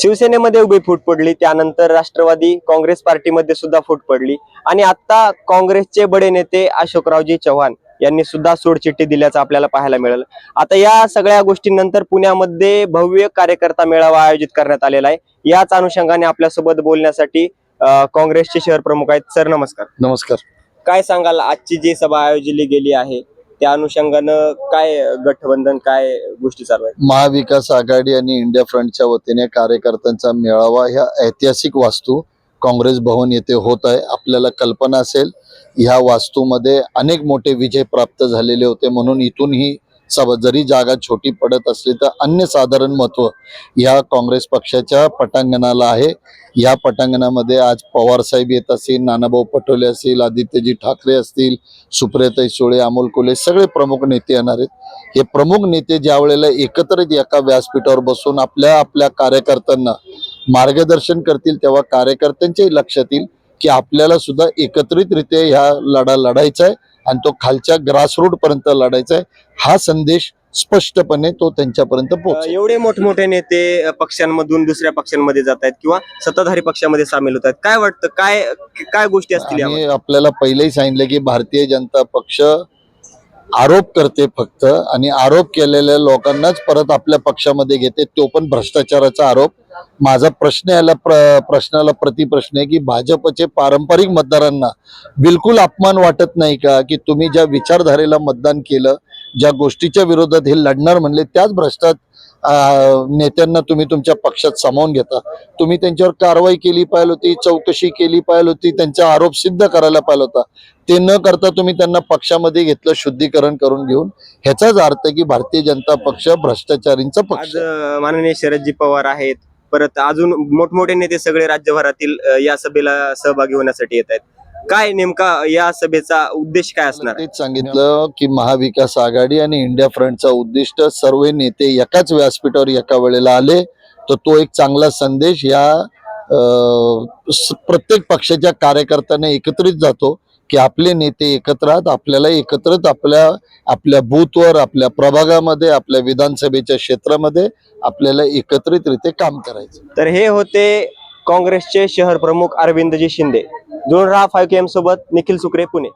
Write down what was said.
शिवसेनेमध्ये उभी फूट पडली त्यानंतर राष्ट्रवादी काँग्रेस पार्टीमध्ये सुद्धा फूट पडली. आणि आता काँग्रेसचे बडे नेते अशोकरावजी चव्हाण यांनी सुद्धा सोडचिठ्ठी दिल्याचं आपल्याला पाहायला मिळालं. आता या सगळ्या गोष्टींनंतर पुण्यामध्ये भव्य कार्यकर्ता मेळावा आयोजित करण्यात आलेला आहे. याच अनुषंगाने आपल्यासोबत बोलण्यासाठी काँग्रेसचे शहर प्रमुख आहेत. सर नमस्कार. नमस्कार. काय सांगाल? आजची जी सभा आयोजली गेली आहे त्या अनुषंगानं काय गठबंधन काय गोष्टी चालू आहेत? महाविकास आघाडी आणि इंडिया फ्रंटच्या वतीने कार्यकर्त्यांचा मेळावा ह्या ऐतिहासिक वास्तू काँग्रेस भवन येथे होत आहे. आपल्याला कल्पना असेल ह्या वास्तूमध्ये अनेक मोठे विजय प्राप्त झालेले होते म्हणून इथूनही सभा जरी जागा छोटी पडत असली तर अन्य साधारण महत्त्व या काँग्रेस पक्षाच्या पटांगणाला आहे. या पटांगणामध्ये आज पवार साहेब येत असतील नानाभाऊ पटोले असतील आदित्यजी ठाकरे असतील सुप्रियाताई सुळे अमोल कोले सगळे प्रमुख नेते येणार आहेत. हे प्रमुख नेते ज्या वेळेला एकत्रित एका व्यासपीठावर बसून आपल्या आपल्या कार्यकर्त्यांना मार्गदर्शन करतील तेव्हा कार्यकर्त्यांच्याही लक्षात येईल की आपल्याला सुद्धा एकत्रितरित्या ह्या लढा लढायचा आहे. आणि तो खालच्या ग्रासरूट पर्यंत लढायचा आहे. हा संदेश स्पष्टपणे तो त्यांच्यापर्यंत अं, पोहोचेल. एवढे मोठमोठे नेते पक्षांमधून दुसऱ्या पक्षांमध्ये जात आहेत किंवा सत्ताधारी पक्षामध्ये सामील होत आहेत. काय वाटतं? काय काय गोष्टी असतील? आपल्याला पहिलेही सांगितलं की भारतीय जनता पक्ष आरोप करते फक्त आणि आरोप केलेल्या लोकांनाच परत आपल्या पक्षामध्ये घेते. तो पण भ्रष्टाचाराचा आरोप. माझा प्रश्न याला प्र प्रश्नाला प्रतिप्रश्न आहे की भाजपचे पारंपरिक मतदारांना बिलकुल अपमान वाटत नाही का? की तुम्ही ज्या विचारधारेला मतदान केलं ज्या गोष्टीच्या विरोधात हे लढणार म्हणले त्याच भ्रष्टाचार नेत्यांना तुम्ही तुमच्या पक्षात सामावून घेता. तुम्ही त्यांच्यावर कारवाई केली पाहिजे होती चौकशी केली पाहिजे होती त्यांचा आरोप सिद्ध करायला पाहिजे होता. ते न करता तुम्ही त्यांना पक्षामध्ये घेतलं शुद्धीकरण करून घेऊन. ह्याचाच अर्थ की भारतीय जनता पक्ष भ्रष्टाचारींचा पक्ष माननीय शरदजी पवार आहेत. परत अजून मोठमोठे नेते सगळे राज्यभरातील या सभेला सहभागी होण्यासाठी येत आहेत. काय नेमका या सभेचा उद्देश काय असणार? तेच सांगितलं की महाविकास आघाडी आणि इंडिया फ्रंटचा उद्दिष्ट सर्व नेते एकाच व्यासपीठावर एका वेळेला आले तर तो एक चांगला संदेश या प्रत्येक पक्षाच्या कार्यकर्त्यांना एकत्रित जातो की आपले नेते एकत्र आहेत आपल्याला एकत्रित आपल्या आपल्या बूथवर आपल्या प्रभागामध्ये आपल्या विधानसभेच्या क्षेत्रामध्ये आपल्याला एकत्रितरित्या काम करायचं तर हे होते काँग्रेसचे शहर प्रमुख अरविंदजी शिंदे दोन राहा फाईव्ह के एम सोबत निखिल सुकरे पुणे.